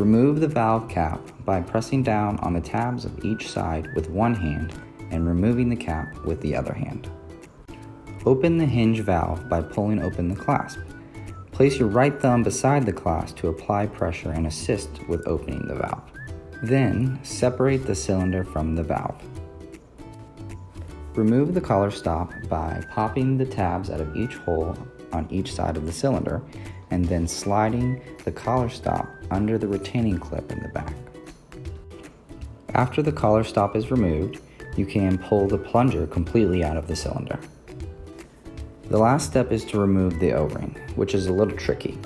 Remove the valve cap by pressing down on the tabs of each side with one hand and removing the cap with the other hand. Open the hinge valve by pulling open the clasp. Place your right thumb beside the clasp to apply pressure and assist with opening the valve. Then, separate the cylinder from the valve. Remove the collar stop by popping the tabs out of each hole on each side of the cylinder and then sliding the collar stop under the retaining clip in the back. After the collar stop is removed, you can pull the plunger completely out of the cylinder. The last step is to remove the O-ring, which is a little tricky.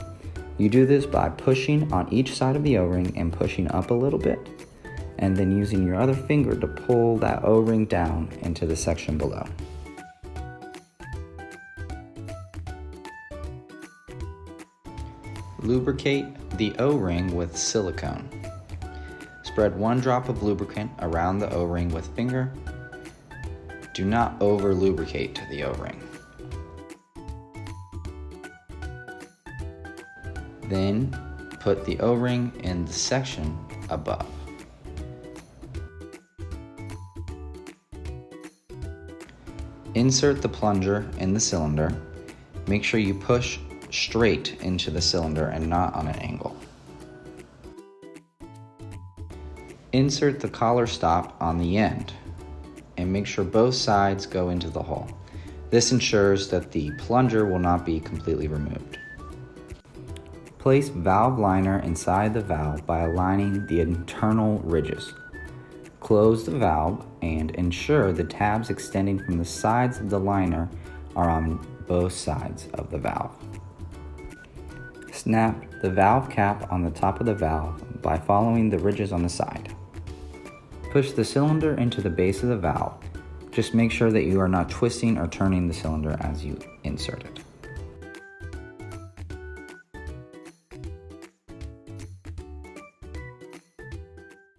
You do this by pushing on each side of the O-ring and pushing up a little bit, and then using your other finger to pull that O-ring down into the section below. Lubricate the O-ring with silicone. Spread one drop of lubricant around the O-ring with finger. Do not over lubricate the O-ring. Then put the O-ring in the section above. Insert the plunger in the cylinder. Make sure you push straight into the cylinder and not on an angle. Insert the collar stop on the end and make sure both sides go into the hole. This ensures that the plunger will not be completely removed. Place valve liner inside the valve by aligning the internal ridges. Close the valve and ensure the tabs extending from the sides of the liner are on both sides of the valve. Snap the valve cap on the top of the valve by following the ridges on the side. Push the cylinder into the base of the valve. Just make sure that you are not twisting or turning the cylinder as you insert it.